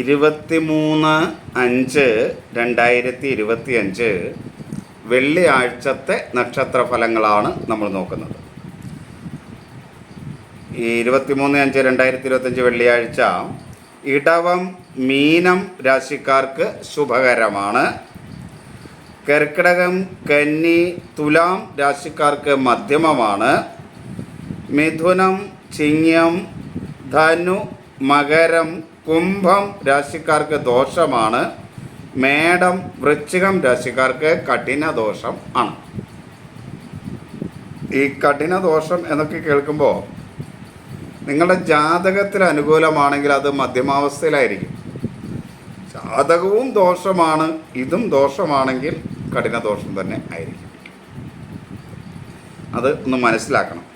ഇരുപത്തിമൂന്ന് അഞ്ച് രണ്ടായിരത്തി ഇരുപത്തി അഞ്ച് വെള്ളിയാഴ്ചത്തെ നക്ഷത്ര ഫലങ്ങളാണ് നമ്മൾ നോക്കുന്നത്. ഈ ഇരുപത്തിമൂന്ന് അഞ്ച് രണ്ടായിരത്തി ഇരുപത്തഞ്ച് വെള്ളിയാഴ്ച ഇടവം മീനം രാശിക്കാർക്ക് ശുഭകരമാണ്. കർക്കിടകം കന്നി തുലാം രാശിക്കാർക്ക് മധ്യമമാണ്. മിഥുനം ചിങ്ങം ധനു മകരം കുംഭം രാശിക്കാർക്ക് ദോഷമാണ് മേടം വൃശ്ചികം രാശിക്കാർക്ക് കഠിന ദോഷം ആണ്. ഈ കഠിന ദോഷം എന്നൊക്കെ കേൾക്കുമ്പോൾ നിങ്ങളുടെ ജാതകത്തിൽ അനുകൂലമാണെങ്കിൽ അത് മധ്യമാവസ്ഥയിലായിരിക്കും. ജാതകവും ദോഷമാണ് ഇതും ദോഷമാണെങ്കിൽ കഠിന ദോഷം തന്നെ ആയിരിക്കും. അത് ഒന്ന് മനസ്സിലാക്കണം.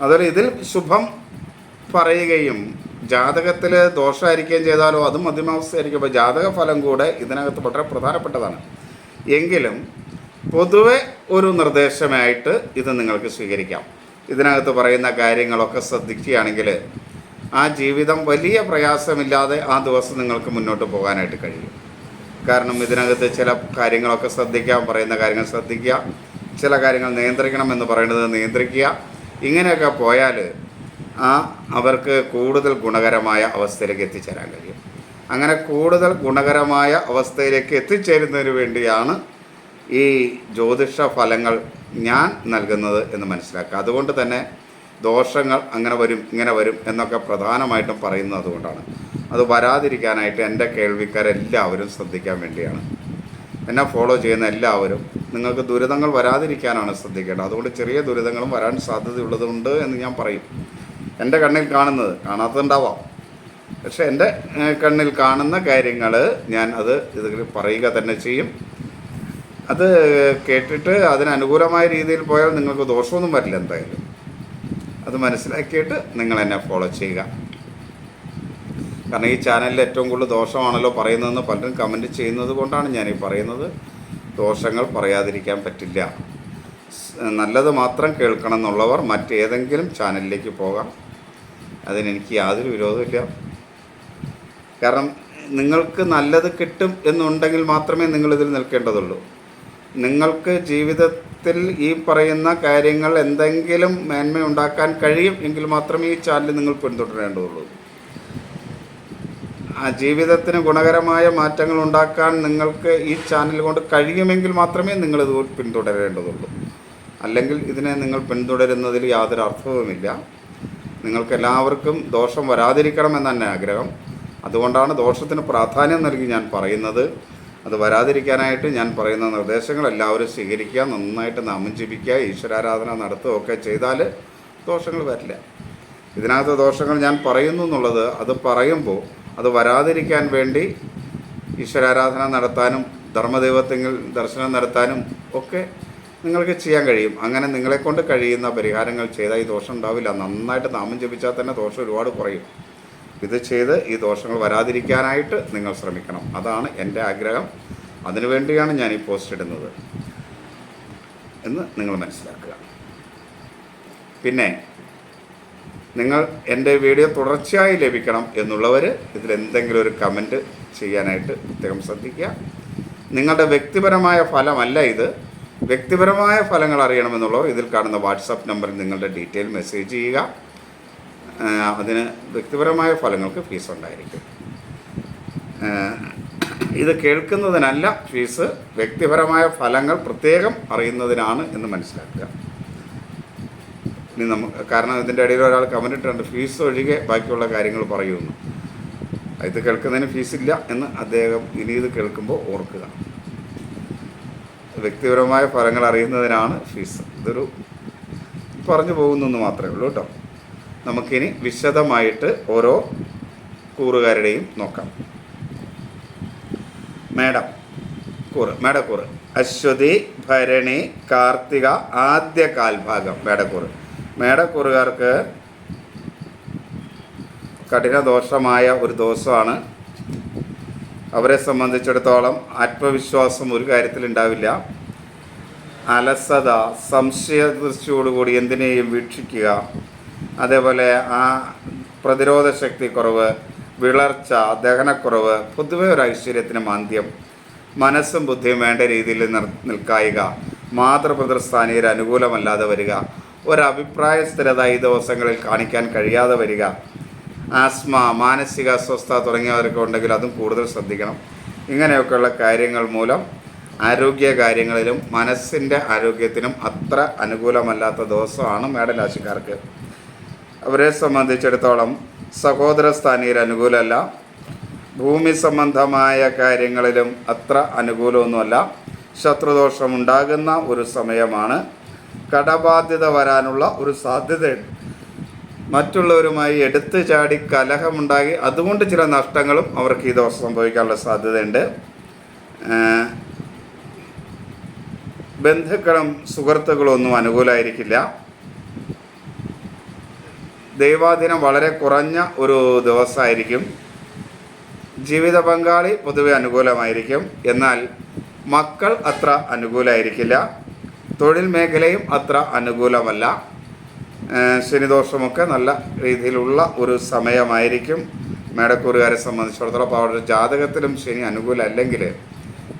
അതുപോലെ ഇതിൽ ശുഭം പറയുകയും ജാതകത്തിൽ ദോഷമായിരിക്കുകയും ചെയ്താലോ അതും മധ്യമാവസ്ഥയായിരിക്കും. അപ്പോൾ ജാതക ഫലം കൂടെ ഇതിനകത്ത് വളരെ പ്രധാനപ്പെട്ടതാണ്. എങ്കിലും പൊതുവെ ഒരു നിർദ്ദേശമായിട്ട് ഇത് നിങ്ങൾക്ക് സ്വീകരിക്കാം. ഇതിനകത്ത് പറയുന്ന കാര്യങ്ങളൊക്കെ ശ്രദ്ധിക്കുകയാണെങ്കിൽ ആ ജീവിതം വലിയ പ്രയാസമില്ലാതെ ആ ദിവസം നിങ്ങൾക്ക് മുന്നോട്ട് പോകാനായിട്ട് കഴിയും. കാരണം ഇതിനകത്ത് ചില കാര്യങ്ങളൊക്കെ ശ്രദ്ധിക്കാം പറയുന്ന കാര്യങ്ങൾ ശ്രദ്ധിക്കുക ചില കാര്യങ്ങൾ നിയന്ത്രിക്കണം എന്ന് പറയുന്നത് നിയന്ത്രിക്കുക ഇങ്ങനെയൊക്കെ പോയാൽ ആ അവർക്ക് കൂടുതൽ ഗുണകരമായ അവസ്ഥയിലേക്ക് എത്തിച്ചേരാൻ കഴിയും. അങ്ങനെ കൂടുതൽ ഗുണകരമായ അവസ്ഥയിലേക്ക് എത്തിച്ചേരുന്നതിന് വേണ്ടിയാണ് ഈ ജ്യോതിഷ ഫലങ്ങൾ ഞാൻ നൽകുന്നത് എന്ന് മനസ്സിലാക്കുക. അതുകൊണ്ട് തന്നെ ദോഷങ്ങൾ അങ്ങനെ വരും ഇങ്ങനെ വരും എന്നൊക്കെ പ്രധാനമായിട്ടും പറയുന്നത് അതുകൊണ്ടാണ്. അത് വരാതിരിക്കാനായിട്ട് എന്റെ കേൾവിക്കാരെല്ലാവരും ശ്രദ്ധിക്കാൻ വേണ്ടിയാണ്. എന്നെ ഫോളോ ചെയ്യുന്ന എല്ലാവരും നിങ്ങൾക്ക് ദുരിതങ്ങൾ വരാതിരിക്കാനാണ് ശ്രദ്ധിക്കേണ്ടത്. അതുകൊണ്ട് ചെറിയ ദുരിതങ്ങളും വരാൻ സാധ്യതയുള്ളതുണ്ട് എന്ന് ഞാൻ പറയും. എന്റെ കണ്ണിൽ കാണുന്നത് കാണാത്തതുണ്ടാവാം. പക്ഷേ എന്റെ കണ്ണിൽ കാണുന്ന കാര്യങ്ങൾ ഞാൻ അത് ഇതിൽ പറയുക തന്നെ ചെയ്യും. അത് കേട്ടിട്ട് അതിനനുകൂലമായ രീതിയിൽ പോയാൽ നിങ്ങൾക്ക് ദോഷമൊന്നും വരില്ല എന്തായാലും. അത് മനസ്സിലാക്കിയിട്ട് നിങ്ങൾ എന്നെ ഫോളോ ചെയ്യുക. കാരണം ഈ ചാനലിൽ ഏറ്റവും കൂടുതൽ ദോഷമാണല്ലോ പറയുന്നതെന്ന് പലരും കമന്റ് ചെയ്യുന്നത് കൊണ്ടാണ് ഞാൻ ഈ പറയുന്നത്. ദോഷങ്ങൾ പറയാതിരിക്കാൻ പറ്റില്ല. നല്ലത് മാത്രം കേൾക്കണം എന്നുള്ളവർ മറ്റേതെങ്കിലും ചാനലിലേക്ക് പോകാം. അതിനെനിക്ക് യാതൊരു വിരോധമില്ല കാരണം നിങ്ങൾക്ക് നല്ലത് കിട്ടും എന്നുണ്ടെങ്കിൽ മാത്രമേ നിങ്ങളിതിൽ നിൽക്കേണ്ടതുള്ളൂ. നിങ്ങൾക്ക് ജീവിതത്തിൽ ഈ പറയുന്ന കാര്യങ്ങൾ എന്തെങ്കിലും മേന്മ ഉണ്ടാക്കാൻ കഴിയും എങ്കിൽ മാത്രമേ ഈ ചാനൽ നിങ്ങൾ പിന്തുടരേണ്ടതുള്ളൂ. ജീവിതത്തിന് ഗുണകരമായ മാറ്റങ്ങൾ ഉണ്ടാക്കാൻ നിങ്ങൾക്ക് ഈ ചാനൽ കൊണ്ട് കഴിയുമെങ്കിൽ മാത്രമേ നിങ്ങൾ നിങ്ങളിത് പിന്തുടരേണ്ടതുള്ളൂ. അല്ലെങ്കിൽ ഇതിനെ നിങ്ങൾ പിന്തുടരുന്നതിൽ യാതൊരു അർത്ഥവുമില്ല. നിങ്ങൾക്ക് എല്ലാവർക്കും ദോഷം വരാതിരിക്കണം എന്ന് തന്നെ ആഗ്രഹം. അതുകൊണ്ടാണ് ദോഷത്തിന് പ്രാധാന്യം നൽകി ഞാൻ പറയുന്നത്. അത് വരാതിരിക്കാനായിട്ട് ഞാൻ പറയുന്ന നിർദ്ദേശങ്ങൾ എല്ലാവരും സ്വീകരിക്കുക നന്നായിട്ട് നാമം ജപിക്കുക ഈശ്വരാരാധന നടത്തുകയൊക്കെ ചെയ്താൽ ദോഷങ്ങൾ വരില്ല. ഇതിനകത്ത് ദോഷങ്ങൾ ഞാൻ പറയുന്നു എന്നുള്ളത് അത് പറയുമ്പോൾ അത് വരാതിരിക്കാൻ വേണ്ടി ഈശ്വരാരാധന നടത്താനും ധർമ്മദൈവത്തെങ്കിൽ ദർശനം നടത്താനും ഒക്കെ നിങ്ങൾക്ക് ചെയ്യാൻ കഴിയും. അങ്ങനെ നിങ്ങളെക്കൊണ്ട് കഴിയുന്ന പരിഹാരങ്ങൾ ചെയ്താൽ ഈ ദോഷം ഉണ്ടാവില്ല. നന്നായിട്ട് നാമം ജപിച്ചാൽ തന്നെ ദോഷം ഒരുപാട് കുറയും. ഇത് ചെയ്ത് ഈ ദോഷങ്ങൾ വരാതിരിക്കാനായിട്ട് നിങ്ങൾ ശ്രമിക്കണം. അതാണ് എന്റെ ആഗ്രഹം. അതിനുവേണ്ടിയാണ് ഞാൻ ഈ പോസ്റ്റ് ഇടുന്നത് എന്ന് നിങ്ങൾ മനസ്സിലാക്കുക. പിന്നെ നിങ്ങൾ എന്റെ വീഡിയോ തുടർച്ചയായി ലഭിക്കണം എന്നുള്ളവർ ഇതിലെന്തെങ്കിലും ഒരു കമന്റ് ചെയ്യാനായിട്ട് പ്രത്യേകം ശ്രദ്ധിക്കുക. നിങ്ങളുടെ വ്യക്തിപരമായ ഫലമല്ല ഇത്. വ്യക്തിപരമായ ഫലങ്ങൾ അറിയണമെന്നുള്ളവർ ഇതിൽ കാണുന്ന വാട്സപ്പ് നമ്പറിൽ നിങ്ങളുടെ ഡീറ്റെയിൽ മെസ്സേജ് ചെയ്യുക. അതിന് വ്യക്തിപരമായ ഫലങ്ങൾക്ക് ഫീസ് ഉണ്ടായിരിക്കും. ഇത് കേൾക്കുന്നതിനല്ല ഫീസ്. വ്യക്തിപരമായ ഫലങ്ങൾ പ്രത്യേകം അറിയുന്നതിനാണ് എന്ന് മനസ്സിലാക്കുക. ഇനി നമുക്ക് കാരണം ഇതിന്റെ ഇടയിൽ ഒരാൾ കമന്റ് ഇട്ടുണ്ട് ഫീസ് ഒഴികെ ബാക്കിയുള്ള കാര്യങ്ങൾ പറയുന്നു. ഇത് കേൾക്കുന്നതിന് ഫീസില്ല എന്ന് അദ്ദേഹം ഇനി ഇത് കേൾക്കുമ്പോൾ ഓർക്കുക. വ്യക്തിപരമായ ഫലങ്ങൾ അറിയുന്നതിനാണ് ഫീസ് ഇതൊരു പറഞ്ഞു പോകുന്നെന്ന് മാത്രമേ ഉള്ളൂ കേട്ടോ. നമുക്കിനി വിശദമായിട്ട് ഓരോ കൂറുകാരുടെയും നോക്കാം. മേഡം കൂറ് മേടക്കൂറ് അശ്വതി ഭരണി കാർത്തിക ആദ്യ കാൽഭാഗം. മേടക്കൂറ് മേടക്കൂറുകാർക്ക് കഠിന ദോഷമായ ഒരു ദോഷമാണ് അവരെ സംബന്ധിച്ചിടത്തോളം ആത്മവിശ്വാസം ഒരു കാര്യത്തിൽ ഉണ്ടാവില്ല. അലസത സംശയദൃഷ്ടിയോടുകൂടി എന്തിനേയും വീക്ഷിക്കുക. അതേപോലെ ആ പ്രതിരോധ ശക്തി കുറവ് വിളർച്ച ദഹനക്കുറവ് പൊതുവെ ഒരു ഐശ്വര്യത്തിന് മാന്ദ്യം. മനസ്സും ബുദ്ധിയും വേണ്ട രീതിയിൽ നിൽക്കായിക. മാതൃപിതൃസ്ഥാനീയർ അനുകൂലമല്ലാതെ വരിക. ഒരഭിപ്രായ സ്ഥിരത ഈ ദിവസങ്ങളിൽ കാണിക്കാൻ കഴിയാതെ വരിക. ആസ്മ മാനസിക അസ്വസ്ഥ തുടങ്ങിയവരൊക്കെ ഉണ്ടെങ്കിൽ അതും കൂടുതൽ ശ്രദ്ധിക്കണം. ഇങ്ങനെയൊക്കെയുള്ള കാര്യങ്ങൾ മൂലം ആരോഗ്യ കാര്യങ്ങളിലും മനസ്സിന്റെ ആരോഗ്യത്തിനും അത്ര അനുകൂലമല്ലാത്ത ദിവസമാണ് മേടരാശിക്കാർക്ക്. അവരെ സംബന്ധിച്ചിടത്തോളം സഹോദര സ്ഥാനീയർ അനുകൂലമല്ല. ഭൂമി സംബന്ധമായ കാര്യങ്ങളിലും അത്ര അനുകൂലമൊന്നുമല്ല. ശത്രുദോഷം ഉണ്ടാകുന്ന ഒരു സമയമാണ് കടബാധ്യത വരാനുള്ള ഒരു സാധ്യതയുണ്ട്. മറ്റുള്ളവരുമായി എടുത്തു ചാടി കലഹമുണ്ടാകി അതുകൊണ്ട് ചില നഷ്ടങ്ങളും അവർക്ക് ഈ ദിവസം സംഭവിക്കാനുള്ള സാധ്യതയുണ്ട്. ബന്ധുക്കളും സുഹൃത്തുക്കളും ഒന്നും അനുകൂലമായിരിക്കില്ല ദൈവാധീനം വളരെ കുറഞ്ഞ ഒരു ദിവസമായിരിക്കും. ജീവിത പങ്കാളി പൊതുവെ അനുകൂലമായിരിക്കും. എന്നാൽ മക്കൾ അത്ര അനുകൂലമായിരിക്കില്ല തൊഴിൽ മേഖലയും അത്ര അനുകൂലമല്ല. ശനിദോഷമൊക്കെ നല്ല രീതിയിലുള്ള ഒരു സമയമായിരിക്കും. മേടക്കൂറുകാരെ സംബന്ധിച്ചിടത്തോളം അപ്പോൾ അവരുടെ ജാതകത്തിലും ശനി അനുകൂലമല്ലെങ്കിൽ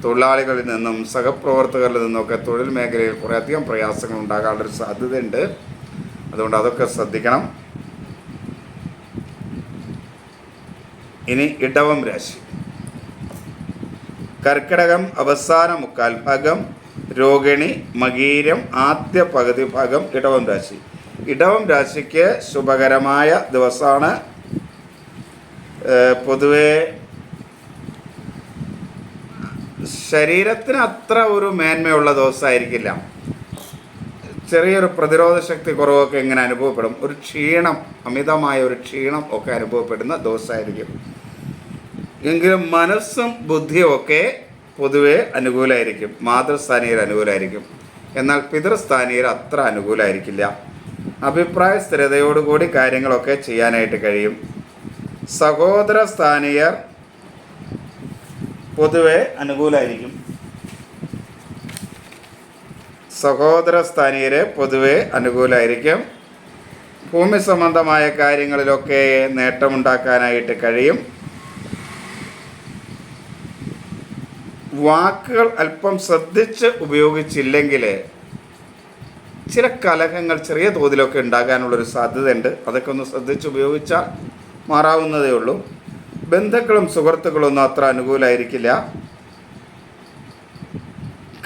തൊഴിലാളികളിൽ നിന്നും സഹപ്രവർത്തകരിൽ നിന്നൊക്കെ തൊഴിൽ മേഖലയിൽ കുറേയധികം പ്രയാസങ്ങൾ ഉണ്ടാകാനുള്ളൊരു സാധ്യതയുണ്ട്. അതുകൊണ്ട് അതൊക്കെ ശ്രദ്ധിക്കണം. ഇനി ഇടവം രാശി. കർക്കിടകം അവസാന മുക്കാൽ ഭാഗം രോഹിണി മകീരം ആദ്യ പകുതി ഭാഗം ഇടവം രാശി. ഇടവം രാശിക്ക് ശുഭകരമായ ദിവസമാണ്. പൊതുവെ ശരീരത്തിന് അത്ര ഒരു മേന്മയുള്ള ദിവസമായിരിക്കില്ല. ചെറിയൊരു പ്രതിരോധ ശക്തി കുറവൊക്കെ ഇങ്ങനെ അനുഭവപ്പെടും. ഒരു ക്ഷീണം അമിതമായ ഒരു ക്ഷീണം ഒക്കെ അനുഭവപ്പെടുന്ന ദിവസമായിരിക്കും. എങ്കിലും മനസ്സും ബുദ്ധിയും ഒക്കെ പൊതുവെ അനുകൂലമായിരിക്കും മാതൃസ്ഥാനീയർ അനുകൂലമായിരിക്കും എന്നാൽ പിതൃസ്ഥാനീയർ അത്ര അനുകൂലമായിരിക്കില്ല അഭിപ്രായ സ്ഥിരതയോടുകൂടി കാര്യങ്ങളൊക്കെ ചെയ്യാനായിട്ട് കഴിയും. സഹോദര സ്ഥാനീയർ പൊതുവെ അനുകൂലമായിരിക്കും സഹോദര സ്ഥാനീയര് പൊതുവെ അനുകൂലമായിരിക്കും ഭൂമി സംബന്ധമായ കാര്യങ്ങളിലൊക്കെ നേട്ടമുണ്ടാക്കാനായിട്ട് കഴിയും. വാക്കുകൾ അല്പം ശ്രദ്ധിച്ച് ഉപയോഗിച്ചില്ലെങ്കിൽ ചില കലഹങ്ങൾ ചെറിയ തോതിലൊക്കെ ഉണ്ടാകാനുള്ളൊരു സാധ്യതയുണ്ട്. അതൊക്കെ ഒന്ന് ശ്രദ്ധിച്ച് ഉപയോഗിച്ചാൽ മാറാവുന്നതേ ഉള്ളൂ. ബന്ധുക്കളും സുഹൃത്തുക്കളൊന്നും അത്ര അനുകൂലമായിരിക്കില്ല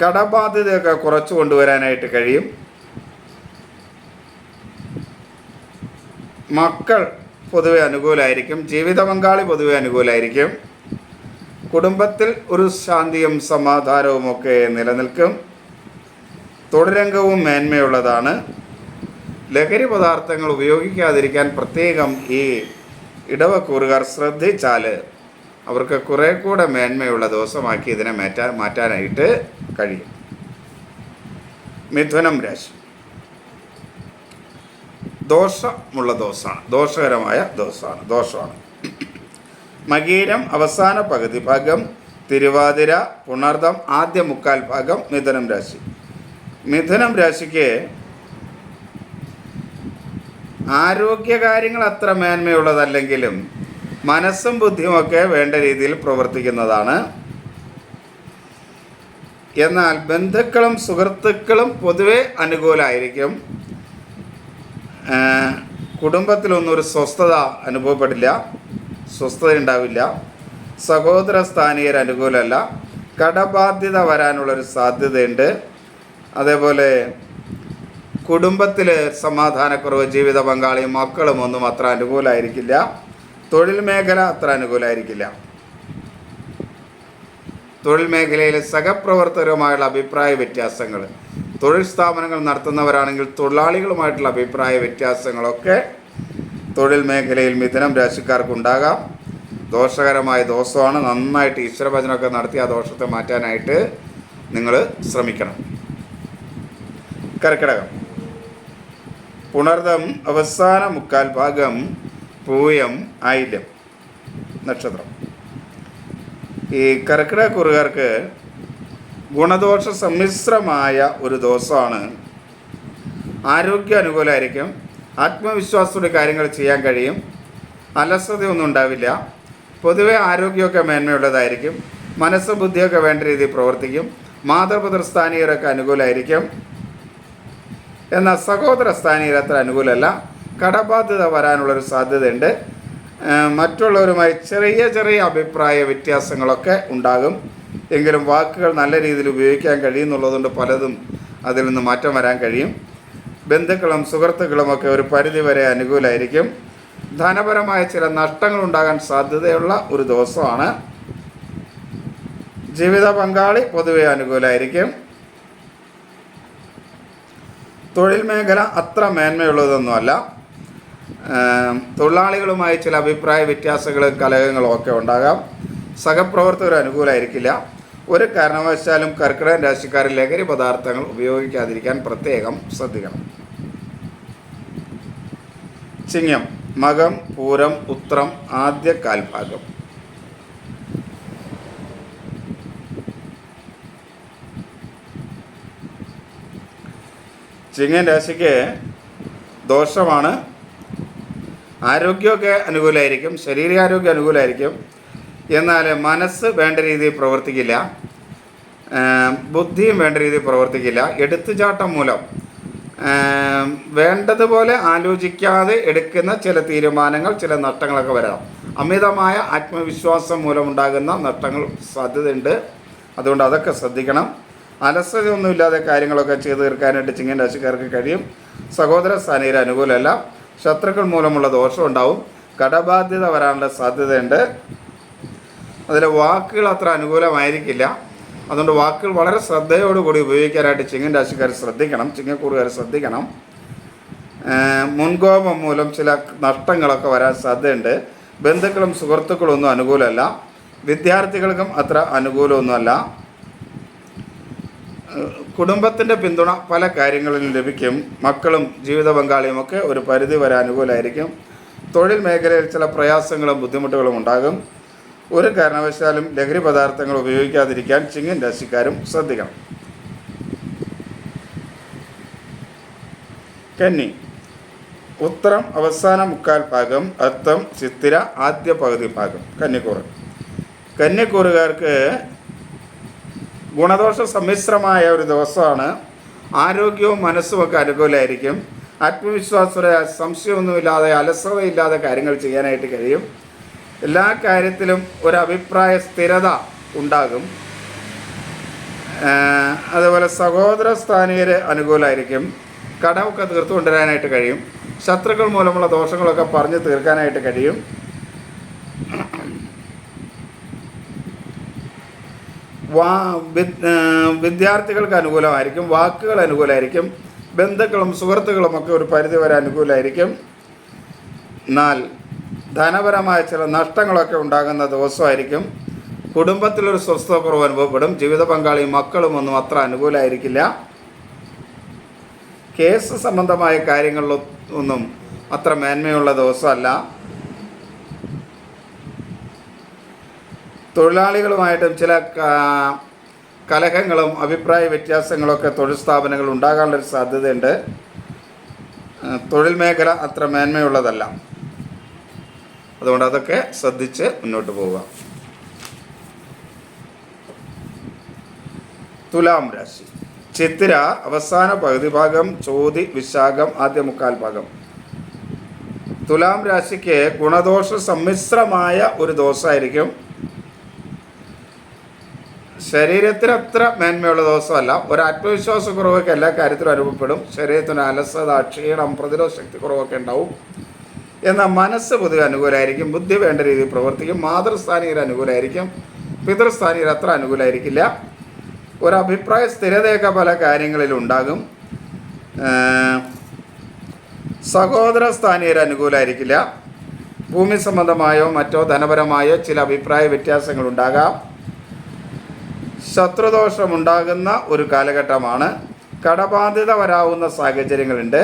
കടബാധ്യതയൊക്കെ കുറച്ചു കൊണ്ടുവരാനായിട്ട് കഴിയും. മക്കൾ പൊതുവെ അനുകൂലമായിരിക്കും ജീവിത പങ്കാളി പൊതുവെ അനുകൂലമായിരിക്കും കുടുംബത്തിൽ ഒരു ശാന്തിയും സമാധാനവും ഒക്കെ നിലനിൽക്കും. തൊഴിലംഗവും മേന്മയുള്ളതാണ്. ലഹരി പദാർത്ഥങ്ങൾ ഉപയോഗിക്കാതിരിക്കാൻ പ്രത്യേകം ഈ ഇടവക്കൂറുകാർ ശ്രദ്ധിച്ചാൽ അവർക്ക് കുറേ കൂടെ മേന്മയുള്ള ദിവസമാക്കി ഇതിനെ മാറ്റാൻ മാറ്റാനായിട്ട് കഴിയും. മിഥുനം രാശി. ദോഷമുള്ള ദോഷമാണ് ദോഷകരമായ ദോഷമാണ് ദോഷമാണ്. മകീരം അവസാന പകുതി ഭാഗം തിരുവാതിര പുണർദം ആദ്യ മുക്കാൽ ഭാഗം മിഥുനം രാശി. മിഥുനം രാശിക്ക് ആരോഗ്യകാര്യങ്ങൾ അത്ര മേന്മയുള്ളതല്ലെങ്കിലും മനസ്സും ബുദ്ധിയുമൊക്കെ വേണ്ട രീതിയിൽ പ്രവർത്തിക്കുന്നതാണ്. എന്നാൽ ബന്ധുക്കളും സുഹൃത്തുക്കളും പൊതുവെ അനുകൂലമായിരിക്കും കുടുംബത്തിലൊന്നും ഒരു സ്വസ്ഥത അനുഭവപ്പെടില്ല. സ്വസ്ഥത ഉണ്ടാവില്ല സഹോദര സ്ഥാനീയർ അനുകൂലമല്ല. കടബാധ്യത വരാനുള്ളൊരു സാധ്യതയുണ്ട്. അതേപോലെ കുടുംബത്തിൽ സമാധാനക്കുറവ് ജീവിത പങ്കാളിയും മക്കളും ഒന്നും അത്ര അനുകൂലമായിരിക്കില്ല തൊഴിൽ മേഖല അത്ര അനുകൂലമായിരിക്കില്ല തൊഴിൽ മേഖലയിലെ സഹപ്രവർത്തകരുമായുള്ള അഭിപ്രായ വ്യത്യാസങ്ങൾ തൊഴിൽ സ്ഥാപനങ്ങൾ നടത്തുന്നവരാണെങ്കിൽ തൊഴിലാളികളുമായിട്ടുള്ള അഭിപ്രായ വ്യത്യാസങ്ങളൊക്കെ തൊഴിൽ മേഖലയിൽ മിഥുനം രാശിക്കാർക്കുണ്ടാകാം. ദോഷകരമായ ദോഷമാണ്. നന്നായിട്ട് ഈശ്വരഭജനമൊക്കെ നടത്തി ആ ദോഷത്തെ മാറ്റാനായിട്ട് നിങ്ങൾ ശ്രമിക്കണം. കർക്കിടകം പുണർദം അവസാന മുക്കാൽ ഭാഗം പൂയം ആയില്യം നക്ഷത്രം. ഈ കർക്കിടക കുറുകാർക്ക് ഗുണദോഷ സമ്മിശ്രമായ ഒരു ദോഷമാണ്. ആരോഗ്യ അനുകൂലമായിരിക്കും ആത്മവിശ്വാസത്തോടെ കാര്യങ്ങൾ ചെയ്യാൻ കഴിയും. അലസതയൊന്നും ഉണ്ടാവില്ല. പൊതുവെ ആരോഗ്യമൊക്കെ മേന്മയുള്ളതായിരിക്കും. മനസ്സ് ബുദ്ധിയൊക്കെ വേണ്ട രീതിയിൽ പ്രവർത്തിക്കും. മാതൃപിതൃ സ്ഥാനീയരൊക്കെ അനുകൂലമായിരിക്കും എന്നാൽ സഹോദര സ്ഥാനീയർ അത്ര അനുകൂലമല്ല. കടബാധ്യത വരാനുള്ളൊരു സാധ്യതയുണ്ട്. മറ്റുള്ളവരുമായി ചെറിയ ചെറിയ അഭിപ്രായ വ്യത്യാസങ്ങളൊക്കെ ഉണ്ടാകും. എങ്കിലും വാക്കുകൾ നല്ല രീതിയിൽ ഉപയോഗിക്കാൻ കഴിയുന്നുള്ളതുകൊണ്ട് പലതും അതിൽ നിന്ന് മാറ്റം വരാൻ കഴിയും. ബന്ധുക്കളും സുഹൃത്തുക്കളും ഒക്കെ ഒരു പരിധിവരെ അനുകൂലമായിരിക്കും ധനപരമായ ചില നഷ്ടങ്ങൾ ഉണ്ടാകാൻ സാധ്യതയുള്ള ഒരു ദിവസമാണ്. ജീവിത പങ്കാളി പൊതുവെ അനുകൂലമായിരിക്കും തൊഴിൽ മേഖല അത്ര മേന്മയുള്ളതൊന്നുമല്ല. തൊഴിലാളികളുമായി ചില അഭിപ്രായ വ്യത്യാസങ്ങളും കലഹങ്ങളും ഒക്കെ ഉണ്ടാകാം. സഹപ്രവർത്തകർ അനുകൂലമായിരിക്കില്ല ഒരു കാരണവശാലും കർക്കിടക രാശിക്കാർ ലഹരി പദാർത്ഥങ്ങൾ ഉപയോഗിക്കാതിരിക്കാൻ പ്രത്യേകം ശ്രദ്ധിക്കണം. ചിങ്ങം മകം പൂരം ഉത്രം ആദ്യ കാൽഭാഗം. ചിങ്ങൻ രാശിക്ക് ദോഷമാണ്. ആരോഗ്യമൊക്കെ അനുകൂലമായിരിക്കും ശരീരാരോഗ്യം അനുകൂലമായിരിക്കും എന്നാൽ മനസ്സ് വേണ്ട രീതിയിൽ പ്രവർത്തിക്കില്ല. ബുദ്ധിയും വേണ്ട രീതിയിൽ പ്രവർത്തിക്കില്ല. എടുത്തുചാട്ടം മൂലം. വേണ്ടതുപോലെ ആലോചിക്കാതെ എടുക്കുന്ന ചില തീരുമാനങ്ങൾ ചില നഷ്ടങ്ങളൊക്കെ വരാം. അമിതമായ ആത്മവിശ്വാസം മൂലമുണ്ടാകുന്ന നഷ്ടങ്ങൾ സാധ്യതയുണ്ട്. അതുകൊണ്ട് അതൊക്കെ ശ്രദ്ധിക്കണം. അലസതയൊന്നുമില്ലാതെ കാര്യങ്ങളൊക്കെ ചെയ്തു തീർക്കാനായിട്ട് ചിങ്ങൻ രാശിക്കാർക്ക് കഴിയും. സഹോദര സ്ഥാനീയർ അനുകൂലമല്ല. ശത്രുക്കൾ മൂലമുള്ള ദോഷം ഉണ്ടാവും കടബാധ്യത വരാനുള്ള സാധ്യതയുണ്ട്. അതിൽ വാക്കുകൾ അത്ര അനുകൂലമായിരിക്കില്ല. അതുകൊണ്ട് വാക്കുകൾ വളരെ ശ്രദ്ധയോടുകൂടി ഉപയോഗിക്കാനായിട്ട് ചിങ്ങൻ രാശിക്കാർ ശ്രദ്ധിക്കണം ചിങ്ങക്കൂറുകാർ ശ്രദ്ധിക്കണം. മുൻകോപം മൂലം ചില നഷ്ടങ്ങളൊക്കെ വരാൻ സാധ്യതയുണ്ട്. ബന്ധുക്കളും സുഹൃത്തുക്കളും ഒന്നും അനുകൂലമല്ല. വിദ്യാർത്ഥികൾക്കും അത്ര അനുകൂലമൊന്നുമല്ല. കുടുംബത്തിന്റെ പിന്തുണ പല കാര്യങ്ങളിലും ലഭിക്കും. മക്കളും ജീവിത പങ്കാളിയും ഒക്കെ ഒരു പരിധി വരെ അനുകൂലമായിരിക്കും. തൊഴിൽ മേഖലയിൽ ചില പ്രയാസങ്ങളും ബുദ്ധിമുട്ടുകളും ഉണ്ടാകും. ഒരു കാരണവശാലും ലഹരി പദാർത്ഥങ്ങൾ ഉപയോഗിക്കാതിരിക്കാൻ ചിങ്ങൻ രാശിക്കാരും ശ്രദ്ധിക്കണം. കന്നി ഉത്തരം അവസാന മുക്കാൽ ഭാഗം അത്തം ചിത്തിര ആദ്യ പകുതി ഭാഗം കന്നിക്കൂറ്. കന്നിക്കൂറുകാർക്ക് ഗുണദോഷ സമ്മിശ്രമായ ഒരു ദിവസമാണ്. ആരോഗ്യവും മനസ്സുമൊക്കെ അനുകൂലമായിരിക്കും ആത്മവിശ്വാസത്തോടെ സംശയമൊന്നുമില്ലാതെ അലസതയില്ലാതെ കാര്യങ്ങൾ ചെയ്യാനായിട്ട് കഴിയും. എല്ലാ കാര്യത്തിലും ഒരു അഭിപ്രായ സ്ഥിരത ഉണ്ടാകും. അതുപോലെ സഹോദര സ്ഥാനീയർ അനുകൂലമായിരിക്കും കടമൊക്കെ തീർത്തു കൊണ്ടുവരാനായിട്ട് കഴിയും. ശത്രുക്കൾ മൂലമുള്ള ദോഷങ്ങളൊക്കെ പറഞ്ഞു തീർക്കാനായിട്ട് കഴിയും. വാ വിദ്യാർത്ഥികൾക്ക് അനുകൂലമായിരിക്കും. വാക്കുകൾ അനുകൂലമായിരിക്കും. ബന്ധുക്കളും സുഹൃത്തുക്കളും ഒക്കെ ഒരു പരിധി വരെ അനുകൂലമായിരിക്കും. എന്നാൽ ധനപരമായ ചില നഷ്ടങ്ങളൊക്കെ ഉണ്ടാകുന്ന ദിവസമായിരിക്കും. കുടുംബത്തിലൊരു സ്വസ്ഥക്കുറവ് അനുഭവപ്പെടും. ജീവിത പങ്കാളി മക്കളും ഒന്നും അത്ര അനുകൂലമായിരിക്കില്ല കേസ് സംബന്ധമായ കാര്യങ്ങളിലൊന്നും അത്ര മേന്മയുള്ള ദിവസമല്ല. തൊഴിലാളികളുമായിട്ടും ചില കലഹങ്ങളും അഭിപ്രായ വ്യത്യാസങ്ങളൊക്കെ തൊഴിൽ സ്ഥാപനങ്ങൾ ഉണ്ടാകാനുള്ളൊരു സാധ്യതയുണ്ട്. തൊഴിൽ മേഖല അത്ര മേന്മയുള്ളതല്ല. അതുകൊണ്ട് അതൊക്കെ ശ്രദ്ധിച്ച് മുന്നോട്ട് പോവുക. തുലാം രാശി. ചിത്തിര അവസാന പകുതി ഭാഗം ചോതി വിശാഖം ആദ്യ മുക്കാൽ ഭാഗം. തുലാം രാശിക്ക് ഗുണദോഷ സമ്മിശ്രമായ ഒരു ദോഷമായിരിക്കും ശരീരത്തിന് അത്ര മേന്മയുള്ള ദിവസമല്ല ഒരു ആത്മവിശ്വാസ കുറവൊക്കെ എല്ലാ കാര്യത്തിലും അനുഭവപ്പെടും. ശരീരത്തിന് അലസത ക്ഷീണം പ്രതിരോധ ശക്തി കുറവൊക്കെ ഉണ്ടാവും. എന്നാൽ മനസ്സ് പൊതുവെ അനുകൂലമായിരിക്കും ബുദ്ധി വേണ്ട രീതിയിൽ പ്രവർത്തിക്കും. മാതൃസ്ഥാനീയർ അനുകൂലമായിരിക്കും പിതൃസ്ഥാനീയർ അത്ര അനുകൂലമായിരിക്കില്ല ഒരഭിപ്രായ സ്ഥിരതയൊക്കെ പല കാര്യങ്ങളിലും ഉണ്ടാകും. ഏഹ് സഹോദര സ്ഥാനീയർ അനുകൂലമായിരിക്കില്ല ഭൂമി സംബന്ധമായോ മറ്റോ ധനപരമായോ ചില അഭിപ്രായ വ്യത്യാസങ്ങൾ ഉണ്ടാകാം. ശത്രുദോഷമുണ്ടാകുന്ന ഒരു കാലഘട്ടമാണ്. കടബാധ്യത വരാവുന്ന സാഹചര്യങ്ങളുണ്ട്.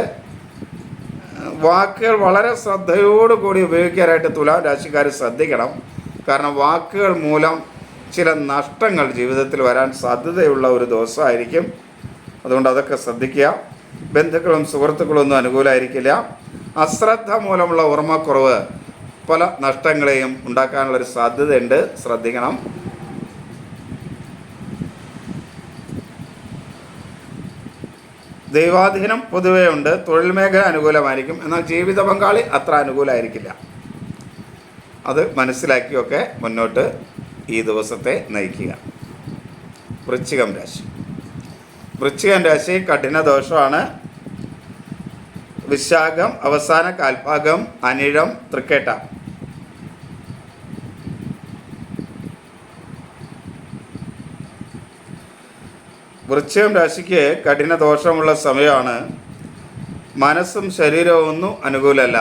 വാക്കുകൾ വളരെ ശ്രദ്ധയോടുകൂടി ഉപയോഗിക്കാനായിട്ട് തുലാം രാശിക്കാർ ശ്രദ്ധിക്കണം. കാരണം വാക്കുകൾ മൂലം ചില നഷ്ടങ്ങൾ ജീവിതത്തിൽ വരാൻ സാധ്യതയുള്ള ഒരു ദിവസമായിരിക്കും. അതുകൊണ്ട് അതൊക്കെ ശ്രദ്ധിക്കുക. ബന്ധുക്കളും സുഹൃത്തുക്കളും ഒന്നും അനുകൂലമായിരിക്കില്ല അശ്രദ്ധ മൂലമുള്ള ഓർമ്മക്കുറവ് പല നഷ്ടങ്ങളെയും ഉണ്ടാക്കാനുള്ളൊരു സാധ്യതയുണ്ട്. ശ്രദ്ധിക്കണം. ദൈവാധീനം പൊതുവേ ഉണ്ട്. തൊഴിൽ മേഖല അനുകൂലമായിരിക്കും. എന്നാൽ ജീവിത പങ്കാളി അത്ര അനുകൂലമായിരിക്കില്ല അത് മനസ്സിലാക്കിയൊക്കെ മുന്നോട്ട് ഈ ദിവസത്തെ നയിക്കുക. വൃശ്ചികം രാശി. വൃശ്ചികൻ രാശി കഠിന ദോഷമാണ്. വിശാഖം അവസാന കാൽഭാഗം അനിഴം തൃക്കേട്ട. വൃശ്ചികം രാശിക്ക് കഠിന ദോഷമുള്ള സമയമാണ്. മനസ്സും ശരീരവും ഒന്നും അനുകൂലമല്ല.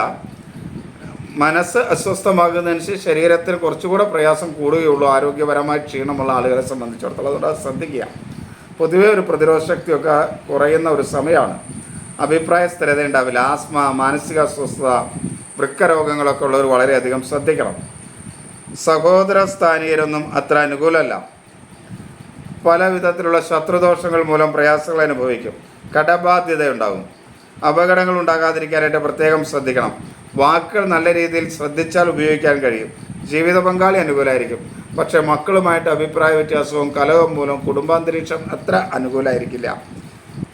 മനസ്സ് അസ്വസ്ഥമാകുന്നതനുസരിച്ച് ശരീരത്തിന് കുറച്ചുകൂടെ പ്രയാസം കൂടുകയുള്ളൂ. ആരോഗ്യപരമായി ക്ഷീണമുള്ള ആളുകളെ സംബന്ധിച്ചിടത്തോളം അതുകൊണ്ട് അത് ശ്രദ്ധിക്കുക. പൊതുവെ ഒരു പ്രതിരോധ ശക്തിയൊക്കെ കുറയുന്ന ഒരു സമയമാണ്. അഭിപ്രായ സ്ഥിരത ഉണ്ടാവില്ല. ആസ്മ മാനസിക അസ്വസ്ഥത വൃക്കരോഗങ്ങളൊക്കെ ഉള്ളവർ വളരെയധികം ശ്രദ്ധിക്കണം. സഹോദര സ്ഥാനീയരൊന്നും അത്ര അനുകൂലമല്ല. പല വിധത്തിലുള്ള ശത്രുദോഷങ്ങൾ മൂലം പ്രയാസങ്ങൾ അനുഭവിക്കും. കടബാധ്യത ഉണ്ടാകും അപകടങ്ങൾ ഉണ്ടാകാതിരിക്കാനായിട്ട് പ്രത്യേകം ശ്രദ്ധിക്കണം. വാക്കുകൾ നല്ല രീതിയിൽ ശ്രദ്ധിച്ചാൽ ഉപയോഗിക്കാൻ കഴിയും. ജീവിത പങ്കാളി അനുകൂലമായിരിക്കും പക്ഷേ മക്കളുമായിട്ട് അഭിപ്രായ വ്യത്യാസവും കലവും മൂലം കുടുംബാന്തരീക്ഷം അത്ര അനുകൂലമായിരിക്കില്ല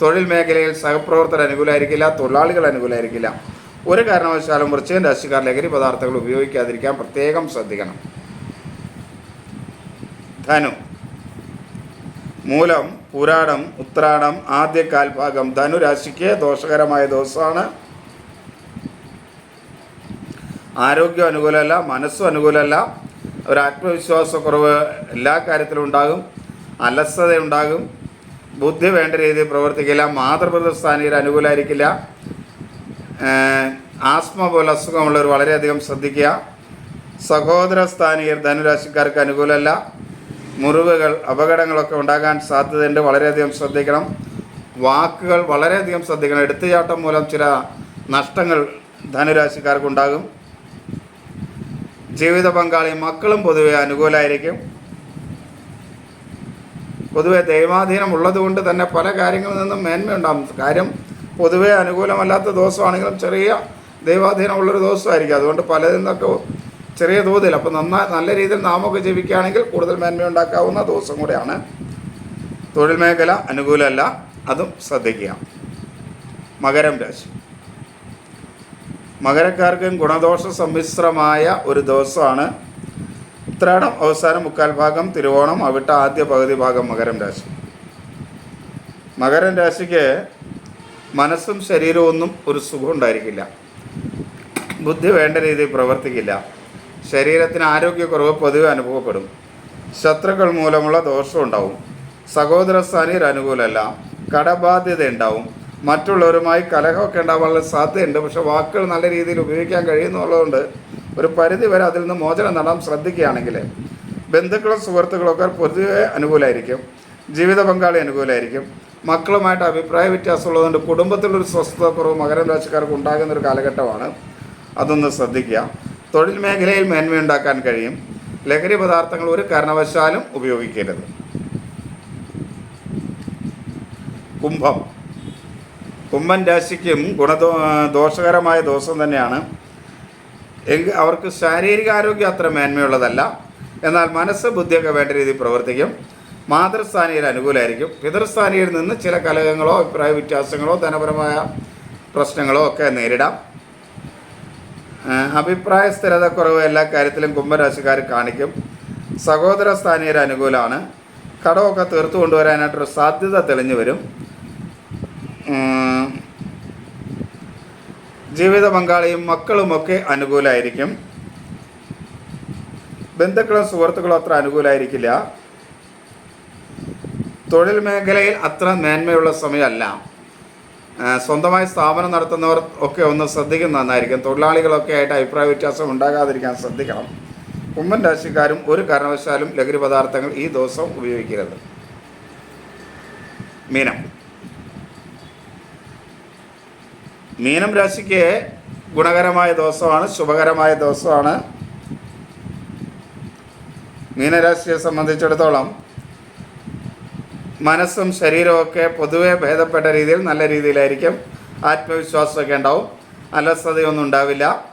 തൊഴിൽ മേഖലയിൽ സഹപ്രവർത്തകർ അനുകൂലമായിരിക്കില്ല തൊഴിലാളികൾ അനുകൂലമായിരിക്കില്ല ഒരു കാരണവശാലും വൃശ്ചികൻ രാശിക്കാർ ലഹരി പദാർത്ഥങ്ങൾ ഉപയോഗിക്കാതിരിക്കാൻ പ്രത്യേകം ശ്രദ്ധിക്കണം. ധനു മൂലം പുരാടം ഉത്രാടം ആദ്യ കാൽഭാഗം ധനുരാശിക്ക് ദോഷകരമായ ദിവസമാണ്. ആരോഗ്യം അനുകൂലമല്ല മനസ്സും അനുകൂലമല്ല. ഒരു ആത്മവിശ്വാസക്കുറവ് എല്ലാ കാര്യത്തിലും ഉണ്ടാകും. അലസത ഉണ്ടാകും ബുദ്ധി വേണ്ട രീതിയിൽ പ്രവർത്തിക്കില്ല. മാതൃപ്രസ്ഥാനീയർ അനുകൂലമായിരിക്കില്ല ആസ്മ പോലെ അസുഖമുള്ളവർ വളരെയധികം ശ്രദ്ധിക്കുക. സഹോദര സ്ഥാനീയർ ധനുരാശിക്കാർക്ക് അനുകൂലമല്ല. മുറിവുകൾ അപകടങ്ങളൊക്കെ ഉണ്ടാകാൻ സാധ്യതയുണ്ട്. വളരെയധികം ശ്രദ്ധിക്കണം. വാക്കുകൾ വളരെയധികം ശ്രദ്ധിക്കണം. എടുത്തുചാട്ടം മൂലം ചില നഷ്ടങ്ങൾ ധനുരാശിക്കാർക്കുണ്ടാകും. ജീവിത പങ്കാളി മക്കളും പൊതുവെ അനുകൂലമായിരിക്കും പൊതുവെ ദൈവാധീനം ഉള്ളതുകൊണ്ട് തന്നെ പല കാര്യങ്ങളിൽ നിന്നും മേന്മയുണ്ടാകും. കാര്യം പൊതുവെ അനുകൂലമല്ലാത്ത ദിവസമാണെങ്കിലും ചെറിയ ദൈവാധീനമുള്ളൊരു ദിവസമായിരിക്കും. അതുകൊണ്ട് പലതിൽ നിന്നൊക്കെ ചെറിയ തോതിൽ. അപ്പോൾ നന്നാ നല്ല രീതിയിൽ നാമൊക്കെ ജീവിക്കുകയാണെങ്കിൽ കൂടുതൽ മേന്മയുണ്ടാക്കാവുന്ന ദിവസം കൂടെയാണ്. തൊഴിൽ മേഖല അനുകൂലമല്ല അതും ശ്രദ്ധിക്കുക. മകരം രാശി. മകരക്കാർക്കും ഗുണദോഷ സമ്മിശ്രമായ ഒരു ദിവസമാണ്. ഉത്രാടം അവസാനം മുക്കാൽ ഭാഗം തിരുവോണം അവിട്ട ആദ്യ പകുതി ഭാഗം മകരം രാശി. മകരം രാശിക്ക് മനസ്സും ശരീരവും ഒന്നും ഒരു സുഖം ഉണ്ടായിരിക്കില്ല. ബുദ്ധി വേണ്ട രീതിയിൽ പ്രവർത്തിക്കില്ല. ശരീരത്തിന് ആരോഗ്യക്കുറവ് പൊതുവെ അനുഭവപ്പെടും. ശത്രുക്കൾ മൂലമുള്ള ദോഷം ഉണ്ടാവും. സഹോദര സ്ഥാനീയർ അനുകൂലമല്ല. കടബാധ്യത ഉണ്ടാവും. മറ്റുള്ളവരുമായി കലഹമൊക്കെ ഉണ്ടാവാനുള്ള സാധ്യതയുണ്ട്. പക്ഷെ വാക്കുകൾ നല്ല രീതിയിൽ ഉപയോഗിക്കാൻ കഴിയുന്നുള്ളതുകൊണ്ട് ഒരു പരിധി വരെ അതിൽ നിന്ന് മോചനം നേടാൻ ശ്രദ്ധിക്കുകയാണെങ്കിൽ ബന്ധുക്കളും സുഹൃത്തുക്കളൊക്കെ പൊതുവെ അനുകൂലമായിരിക്കും. ജീവിത പങ്കാളി അനുകൂലമായിരിക്കും. മക്കളുമായിട്ട് അഭിപ്രായ വ്യത്യാസമുള്ളതുകൊണ്ട് കുടുംബത്തിലൊരു സ്വസ്ഥതക്കുറവ് മകരം രാശിക്കാർക്ക് ഉണ്ടാകുന്ന ഒരു കാലഘട്ടമാണ്. അതൊന്ന് ശ്രദ്ധിക്കുക. തൊഴിൽ മേഖലയിൽ മേന്മയുണ്ടാക്കാൻ കഴിയും. ലഹരി പദാർത്ഥങ്ങൾ ഒരു കാരണവശാലും ഉപയോഗിക്കരുത്. കുംഭം. കുംഭൻ രാശിക്കും ഗുണദോ ദോഷകരമായ ദോഷം തന്നെയാണ്. എങ്കിൽ അവർക്ക് ശാരീരിക ആരോഗ്യം അത്ര മേന്മയുള്ളതല്ല. എന്നാൽ മനസ്സ് ബുദ്ധിയൊക്കെ വേണ്ട രീതിയിൽ പ്രവർത്തിക്കും. മാതൃസ്ഥാനീയർ അനുകൂലമായിരിക്കും പിതൃസ്ഥാനീയരിൽ നിന്ന് ചില കലഹങ്ങളോ അഭിപ്രായ വ്യത്യാസങ്ങളോ ധനപരമായ പ്രശ്നങ്ങളോ ഒക്കെ നേരിടാം. അഭിപ്രായ സ്ഥിരതക്കുറവ് എല്ലാ കാര്യത്തിലും കുംഭരാശിക്കാർ കാണിക്കും. സഹോദര സ്ഥാനീയർ അനുകൂലമാണ്. കടമൊക്കെ തീർത്തു കൊണ്ടുവരാനായിട്ടൊരു സാധ്യത തെളിഞ്ഞു വരും. ജീവിത പങ്കാളിയും മക്കളുമൊക്കെ അനുകൂലമായിരിക്കും ബന്ധുക്കളും സുഹൃത്തുക്കളും അത്ര അനുകൂലമായിരിക്കില്ല തൊഴിൽ മേഖലയിൽ അത്ര മേന്മയുള്ള സമയമല്ല. സ്വന്തമായി സ്ഥാപനം നടത്തുന്നവർ ഒക്കെ ഒന്ന് ശ്രദ്ധിക്കുന്നത് നന്നായിരിക്കും. തൊഴിലാളികളൊക്കെ ആയിട്ട് അഭിപ്രായ വ്യത്യാസം ഉണ്ടാകാതിരിക്കാൻ ശ്രദ്ധിക്കണം. ഉമ്മൻ രാശിക്കാരും ഒരു കാരണവശാലും ലഹരി പദാർത്ഥങ്ങൾ ഈ ദിവസം ഉപയോഗിക്കരുത്. മീനം. മീനം രാശിക്ക് ഗുണകരമായ ദിവസമാണ് ശുഭകരമായ ദിവസമാണ്. മീനരാശിയെ സംബന്ധിച്ചിടത്തോളം മനസ്സും ശരീരവും ഒക്കെ പൊതുവെ ഭേദപ്പെട്ട രീതിയിൽ നല്ല രീതിയിലായിരിക്കും. ആത്മവിശ്വാസമൊക്കെ ഉണ്ടാവും. അലസതയൊന്നും ഉണ്ടാവില്ല.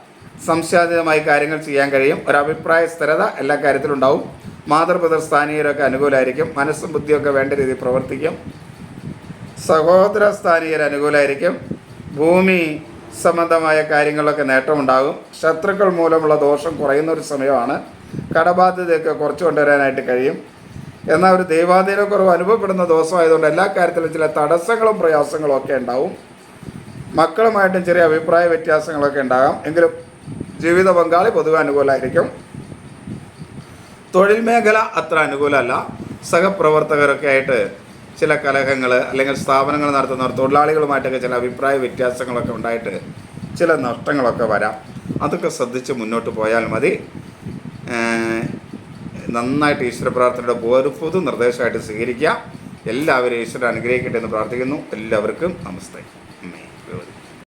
സംശയാതീതമായി കാര്യങ്ങൾ ചെയ്യാൻ കഴിയും. ഒരു അഭിപ്രായ സ്ഥിരത എല്ലാ കാര്യത്തിലും ഉണ്ടാവും. മാതൃപിതൃ സ്ഥാനീയരൊക്കെ അനുകൂലമായിരിക്കും മനസ്സും ബുദ്ധിയൊക്കെ വേണ്ട രീതിയിൽ പ്രവർത്തിക്കും. സഹോദര സ്ഥാനീയർ അനുകൂലമായിരിക്കും ഭൂമി സംബന്ധമായ കാര്യങ്ങളിലൊക്കെ നേട്ടമുണ്ടാകും. ശത്രുക്കൾ മൂലമുള്ള ദോഷം കുറയുന്ന ഒരു സമയമാണ്. കടബാധ്യതയൊക്കെ കുറച്ചു കൊണ്ടുവരാനായിട്ട് കഴിയും. എന്നാൽ ഒരു ദൈവാധീനക്കുറവ് അനുഭവപ്പെടുന്ന ദിവസമായതുകൊണ്ട് എല്ലാ കാര്യത്തിലും ചില തടസ്സങ്ങളും പ്രയാസങ്ങളും ഒക്കെ ഉണ്ടാവും. മക്കളുമായിട്ടും ചെറിയ അഭിപ്രായ വ്യത്യാസങ്ങളൊക്കെ ഉണ്ടാകാം. എങ്കിലും ജീവിത പങ്കാളി പൊതുവെ അനുകൂലമായിരിക്കും തൊഴിൽ മേഖല അത്ര അനുകൂലമല്ല. സഹപ്രവർത്തകരൊക്കെ ആയിട്ട് ചില കലഹങ്ങൾ അല്ലെങ്കിൽ സ്ഥാപനങ്ങൾ നടത്തുന്നവർ തൊഴിലാളികളുമായിട്ടൊക്കെ ചില അഭിപ്രായ വ്യത്യാസങ്ങളൊക്കെ ഉണ്ടായിട്ട് ചില നഷ്ടങ്ങളൊക്കെ വരാം. അതൊക്കെ ശ്രദ്ധിച്ച് മുന്നോട്ട് പോയാൽ മതി. നന്നായിട്ട് ഈശ്വര പ്രാർത്ഥനയുടെ ഒരു പൊതു നിർദ്ദേശമായിട്ട് സ്വീകരിക്കുക. എല്ലാവരും ഈശ്വരൻ അനുഗ്രഹിക്കട്ടെ എന്ന് പ്രാർത്ഥിക്കുന്നു. എല്ലാവർക്കും നമസ്തേ.